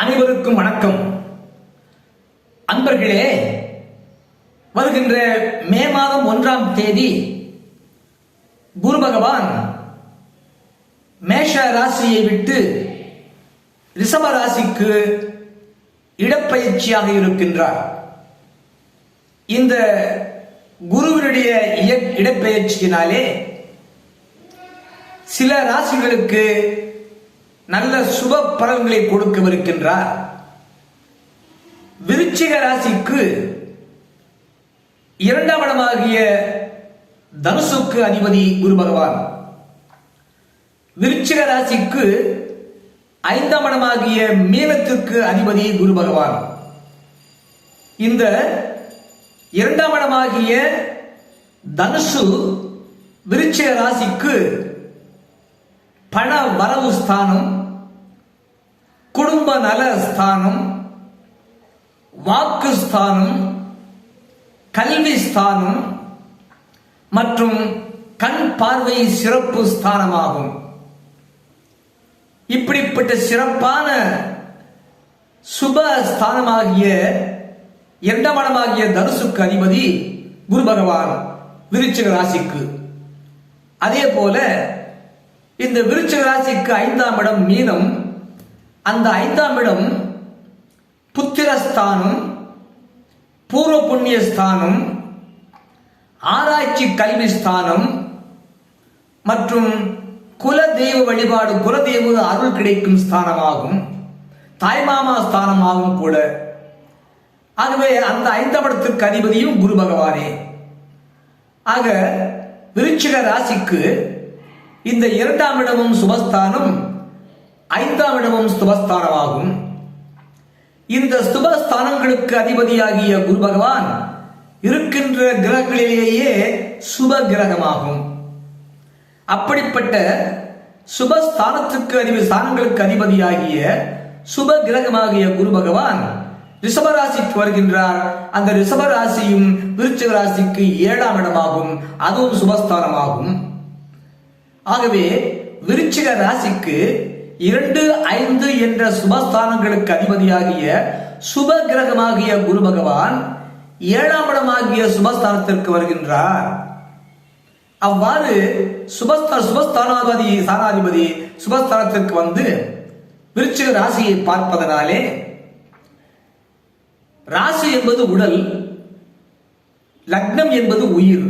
அனைவருக்கும் வணக்கம். அன்பர்களே வருகின்ற மே மாதம் ஒன்றாம் தேதி குரு பகவான் மேஷ ராசியை விட்டு ரிஷப ராசிக்கு இடப்பயிற்சியாக இருக்கின்றார். இந்த குருவினுடைய இடப்பெயர்ச்சியினாலே சில ராசிகளுக்கு நல்ல சுப பலன்களை கொடுக்கவிருக்கின்றார். விருச்சிக ராசிக்கு இரண்டாம் இடமாகிய தனுசுக்கு அதிபதி குரு பகவான். விருச்சிக ராசிக்கு ஐந்தாம் இடமாகிய மீனத்திற்கு அதிபதி குரு பகவான். இந்த இரண்டாம் இடமாகிய தனுசு விருச்சிக ராசிக்கு பண வரவு ஸ்தானம் குடும்ப நல ஸ்தானம் வாக்கு ஸ்தானம் கல்வி ஸ்தானம் மற்றும் கண் பார்வை சிறப்பு ஸ்தானமாகும். இப்படிப்பட்ட சிறப்பான சுப ஸ்தானமாகிய இரண்டாம் இடமாகிய தனுசுக்கு அதிபதி குரு பகவான் விருச்சிக ராசிக்கு. அதே போல இந்த விருச்சிக ராசிக்கு ஐந்தாம் இடம் மீனம். அந்த ஐந்தாம் இடம் புத்திரஸ்தானம் பூர்வ புண்ணிய ஸ்தானம் ஆராய்ச்சி கல்வி ஸ்தானம் மற்றும் குல தெய்வ வழிபாடு குலதெய்வ அருள் கிடைக்கும் ஸ்தானமாகும் தாய்மாமா ஸ்தானமாகும் கூட. ஆகவே அந்த ஐந்தாம் இடத்திற்கு அதிபதியும் குரு பகவானே. ஆக விருச்சிக ராசிக்கு இந்த இரண்டாம் இடமும் சுபஸ்தானம் ஐந்தாம் இடமும் சுபஸ்தானமாகும். இந்த சுபஸ்தானங்களுக்கு அதிபதியாகிய குரு பகவான் இருக்கின்ற கிரகங்களிலேயே சுப கிரகமாகும். அப்படிப்பட்ட சுபஸ்தானத்துக்கு அதிபதி ஸ்தானங்களுக்கு அதிபதியாகிய சுப கிரகமாகிய குரு பகவான் ரிஷபராசிக்கு வருகின்றார். அந்த ரிஷபராசியும் விருச்சிக ராசிக்கு ஏழாம் இடமாகும். அதுவும் சுபஸ்தானமாகும். ஆகவே விருச்சிக ராசிக்கு இரண்டு ஐந்து என்ற சுபஸ்தானங்களுக்கு அதிபதியாகிய சுப கிரகமாகிய குரு பகவான் ஏழாம் இடமாகிய சுபஸ்தானத்திற்கு வருகின்றார். அவ்வாறு சுபஸ்தா சுபஸ்தானாதிபதி ஸ்தானாதிபதி சுபஸ்தானத்திற்கு வந்து விருச்சிக ராசியை பார்ப்பதனாலே ராசி என்பது உடல் லக்னம் என்பது உயிர்.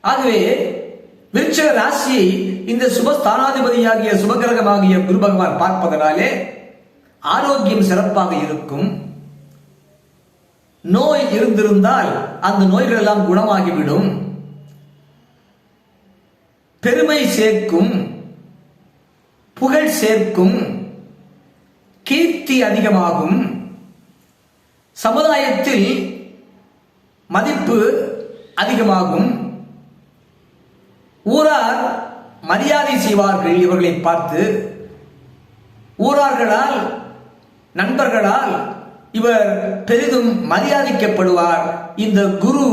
ஆகவே விருச்சிக ராசியை இந்த சுபஸ்தானாதிபதியாகிய சுபகிரகமாகிய குரு பகவான் பார்ப்பதனாலே ஆரோக்கியம் சிறப்பாக இருக்கும். நோய் இருந்திருந்தால் அந்த நோய்கள் எல்லாம் குணமாகிவிடும். பெருமை சேர்க்கும் புகழ் சேர்க்கும் கீர்த்தி அதிகமாகும். சமுதாயத்தில் மதிப்பு அதிகமாகும். ஊரார் மரியாதை செய்வார்கள் இவர்களை பார்த்து. ஊரார்களால் நண்பர்களால் இவர் பெரிதும் மரியாதிக்கப்படுவார். இந்த குரு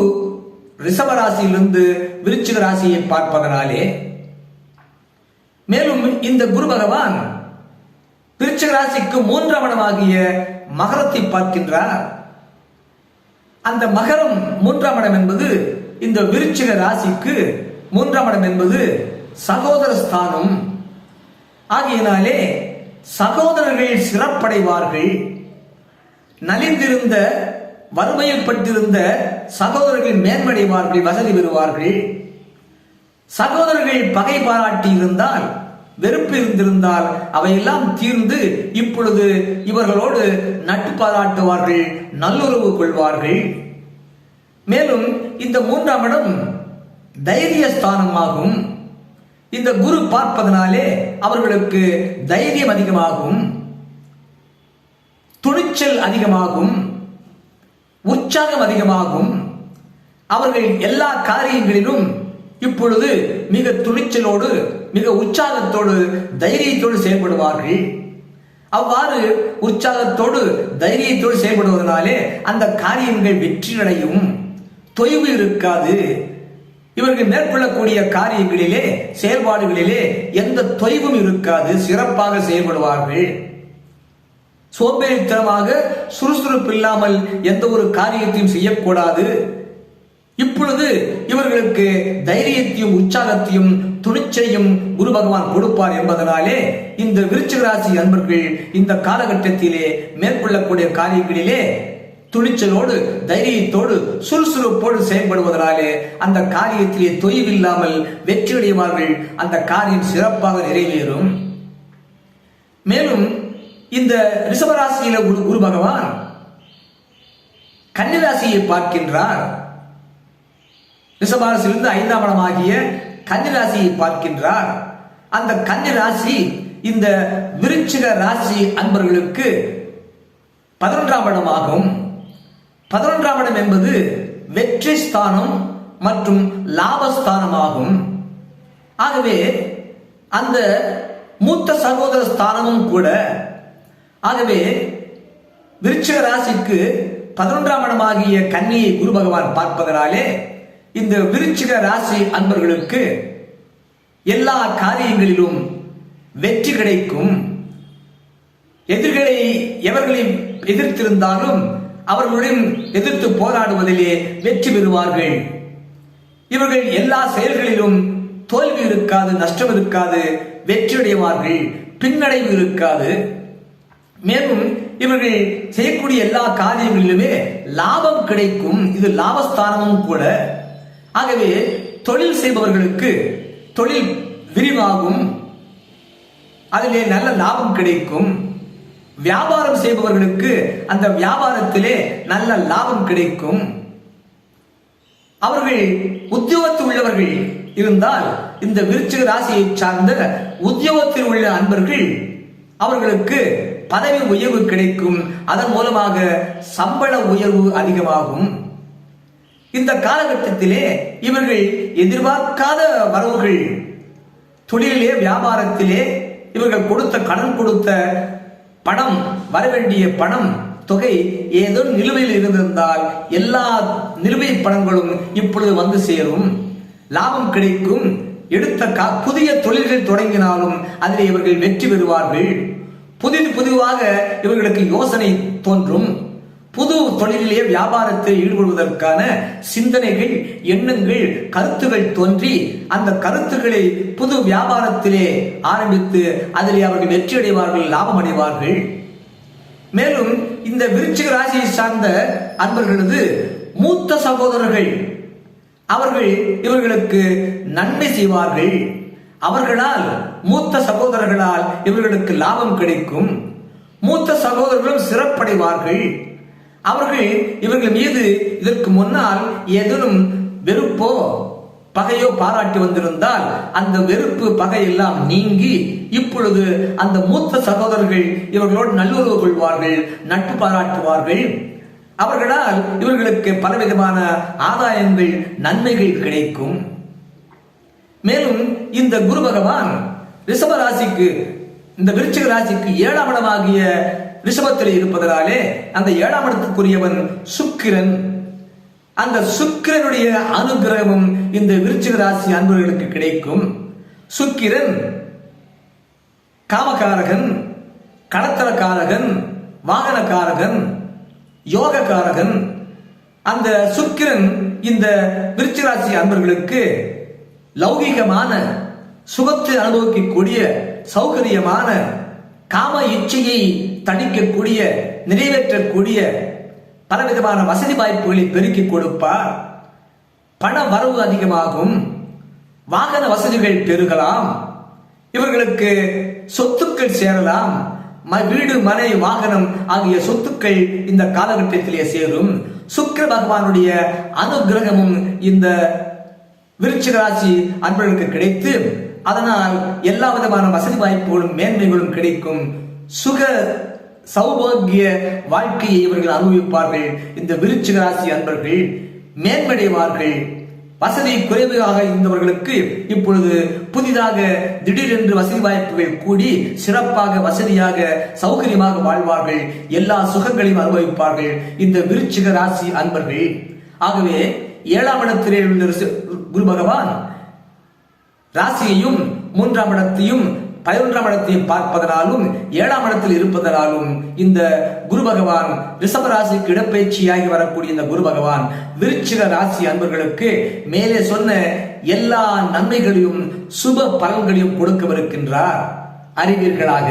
ரிஷபராசியிலிருந்து விருச்சிக ராசியை பார்ப்பதனாலே. மேலும் இந்த குரு பகவான் விருச்சிக ராசிக்கு மூன்றாம் இடமாகிய மகரத்தை பார்க்கின்றார். அந்த மகரம் மூன்றாம் இடம் என்பது இந்த விருச்சிக ராசிக்கு மூன்றாம் இடம் என்பது சகோதர ஸ்தானம். ஆகையினாலே சகோதரர்கள் சிறப்படைவார்கள். நலிந்திருந்த வறுமையில் பட்டிருந்த சகோதரர்கள் மேன்மடைவார்கள் வசதி பெறுவார்கள். சகோதரர்கள் பகை பாராட்டி இருந்தால் வெறுப்பு இருந்திருந்தால் அவையெல்லாம் தீர்ந்து இப்பொழுது இவர்களோடு நட்பு பாராட்டுவார்கள் நல்லுறவு கொள்வார்கள். மேலும் இந்த மூன்றாம் இடம் தைரிய ஸ்தானமாகும் இந்த குரு பார்ப்பதனாலே அவர்களுக்கு தைரியம் அதிகமாகும். துணிச்சல் அதிகமாகும். உற்சாகம் அதிகமாகும். அவர்கள் எல்லா காரியங்களிலும் இப்பொழுது மிக துணிச்சலோடு மிக உற்சாகத்தோடு தைரியத்தோடு செயல்படுவார்கள். அவ்வாறு உற்சாகத்தோடு தைரியத்தோடு செயல்படுவதனாலே அந்த காரியங்கள் வெற்றியடையும். தொய்வு இருக்காது. இவர்கள் மேற்கொள்ளக்கூடிய காரியங்களிலே செயல்பாடுகளிலே எந்த தொய்வும் இருக்காது சிறப்பாக செயல்படுவார்கள். சோம்பேறித்தனமாக சுறுசுறுப்பு இல்லாமல் எந்த ஒரு காரியத்தையும் செய்யக்கூடாது. இப்பொழுது இவர்களுக்கு தைரியத்தையும் உற்சாகத்தையும் துணிச்சலையும் குரு பகவான் கொடுப்பார் என்பதனாலே இந்த விருச்சிக ராசி அன்பர்கள் இந்த காலகட்டத்திலே மேற்கொள்ளக்கூடிய காரியங்களிலே துணிச்சலோடு தைரியத்தோடு சுறுசுறுப்போடு செயல்படுவதனாலே அந்த காரியத்திலே தொய்வில்லாமல் வெற்றியடைவார்கள். அந்த காரியம் சிறப்பாக நிறைவேறும். மேலும் இந்த ரிஷபராசியில குரு குரு பகவான் கன்னிராசியை பார்க்கின்றார். ரிஷபராசியிலிருந்து ஐந்தாம் இடமாகிய கன்னிராசியை பார்க்கின்றார். அந்த கன்னிராசி இந்த விருச்சிக ராசி அன்பர்களுக்கு பதினொன்றாம் இடமாகும். பதினொன்றாம் இடம் என்பது வெற்றி ஸ்தானம் மற்றும் லாபஸ்தானமாகும். ஆகவே அந்த மூத்த சகோதர ஸ்தானமும் கூட ஆகவே விருச்சிக ராசிக்கு பதினொன்றாம் இடமாகிய கன்னியை குரு பகவான் பார்ப்பதனாலே இந்த விருச்சிக ராசி அன்பர்களுக்கு எல்லா காரியங்களிலும் வெற்றி கிடைக்கும். எதிர்களை எவர்களை எதிர்த்திருந்தாலும் அவர்களுடன் எதிர்த்து போராடுவதிலே வெற்றி பெறுவார்கள். இவர்கள் எல்லா செயல்களிலும் தோல்வி இருக்காது நஷ்டம் இருக்காது வெற்றியடைவார்கள் பின்னடைவு இருக்காது. மேலும் இவர்கள் செய்யக்கூடிய எல்லா காரியங்களிலுமே லாபம் கிடைக்கும் இது லாபஸ்தானமும் கூட. ஆகவே தொழில் செய்பவர்களுக்கு தொழில் விரிவாகும். அதிலே நல்ல லாபம் கிடைக்கும். வியாபாரம் செய்பவர்களுக்கு அந்த வியாபாரத்திலே நல்ல லாபம் கிடைக்கும். அவர்கள் உத்தியோகத்தில் உள்ளவர்கள் இருந்தால் இந்த விருச்சிக ராசியை சார்ந்த உத்தியோகத்தில் உள்ள அன்பர்கள் அவர்களுக்கு பதவி உயர்வு கிடைக்கும். அதன் மூலமாக சம்பள உயர்வு அதிகமாகும். இந்த காலகட்டத்திலே இவர்கள் எதிர்பார்க்காத வரவுகள். தொழிலே வியாபாரத்திலே இவர்கள் கொடுத்த கடன் கொடுத்த பணம் வரவேண்டிய பணம் தொகை ஏதோ நிலுவையில் இருந்திருந்தால் எல்லா நிலுவை பணங்களும் இப்பொழுது வந்து சேரும். லாபம் கிடைக்கும். எடுத்த கா- புதிய தொழில்கள் தொடங்கினாலும் அதில் இவர்கள் வெற்றி பெறுவார்கள். புதிது புதிவாக இவர்களுக்கு யோசனை தோன்றும். புது தொழிலிலே வியாபாரத்தில் ஈடுபடுவதற்கான சிந்தனைகள் எண்ணங்கள் கருத்துகள் தோன்றி அந்த கருத்துக்களை புது வியாபாரத்திலே ஆரம்பித்து அதிலே அவர்கள் வெற்றி அடைவார்கள் லாபம் அடைவார்கள் மேலும் இந்த விருச்சிக ராசியை சார்ந்த அன்பர்களது மூத்த சகோதரர்கள் அவர்கள் இவர்களுக்கு நன்மை செய்வார்கள். அவர்களால் மூத்த சகோதரர்களால் இவர்களுக்கு லாபம் கிடைக்கும். மூத்த சகோதரர்களும் சிறப்படைவார்கள். அவர்கள் இவர்கள் மீது இதற்கு முன்னால் ஏதேனும் வெறுப்போ பகையோ பாராட்டி வந்திருந்தால் அந்த வெறுப்பு பகை எல்லாம் நீங்கி இப்பொழுது அந்த மூத்த சகோதரர்கள் இவர்களோடு நல்லுறவு கொள்வார்கள் நட்பு பாராட்டுவார்கள். அவர்களால் இவர்களுக்கு பலவிதமான ஆதாயங்கள் நன்மைகள் கிடைக்கும். மேலும் இந்த குரு பகவான் ரிஷப ராசிக்கு இந்த விருச்சிக ராசிக்கு ஏழாம் இடமாகிய ரிஷபத்தில் இருப்பதனாலே அந்த ஏழாம் இடத்துக்குரியவன் சுக்கிரன். அந்த சுக்கிரனுடைய அனுகிரகமும் இந்த விருச்சிக ராசி அன்பர்களுக்கு கிடைக்கும். சுக்கிரன் காமகாரகன் கடத்தலக்காரகன் வாகனக்காரகன் யோகக்காரகன். அந்த சுக்கிரன் இந்த விருச்சிராசி அன்பர்களுக்கு லௌகிகமான சுகத்தை அனுபவிக்கக்கூடிய சௌகரியமான காம இச்சையை தணிக்கக்கூடிய நிறைவேற்றக்கூடிய பலவிதமான வசதி வாய்ப்புகளை பெருக்கி கொடுப்பார். பண வரவு அதிகமாகும். வாகன வசதிகள் பெருகலாம். இவர்களுக்கு சொத்துக்கள் சேரலாம். ம- வீடு மனை வாகனம் ஆகிய சொத்துக்கள் இந்த காலகட்டத்திலே சேரும். சுக்கர பகவானுடைய அனுகிரகமும் இந்த விருச்சிக ராசி அன்பர்களுக்கு கிடைத்து அதனால் எல்லா விதமான வசதி வாய்ப்புகளும் மேன்மைகளும் கிடைக்கும். சுக சௌபாகிய வாழ்க்கையை இவர்கள் அனுபவிப்பார்கள். இந்த விருச்சிக ராசி அன்பர்கள் மேன்மடைவார்கள் வசதி குறைவாக இருந்தவர்களுக்கு இப்பொழுது புதிதாக திடீரென்று வசதி வாய்ப்புகள் கூடி சிறப்பாக வசதியாக சௌகரியமாக வாழ்வார்கள். எல்லா சுகங்களையும் அனுபவிப்பார்கள். இந்த விருச்சிக ராசி அன்பர்கள். ஆகவே ஏழாம் இடத்திலே உள்ள குரு பகவான் ராசியையும் மூன்றாம் இடத்தையும் பதினொன்றாம் இடத்தையும் பார்ப்பதனாலும் ஏழாம் இடத்தில் இருப்பதனாலும் இந்த குரு பகவான் ரிஷபராசிக்கு இடப்பயிற்சியாகி இடப்பெயர்ச்சியாகி வரக்கூடிய இந்த குரு பகவான் விருச்சிக ராசி அன்பர்களுக்கு மேலே சொன்ன எல்லா நன்மைகளையும் சுப பலன்களையும் கொடுக்கவிருக்கின்றார். அறிவீர்களாக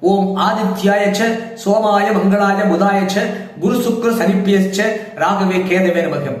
ஓம் ஆதித்யாயச்ச சோமாய மங்களாய புதாயச்ச குரு சுக்கர சனிப்பியச்ச ராகவே கேதவே நமகம்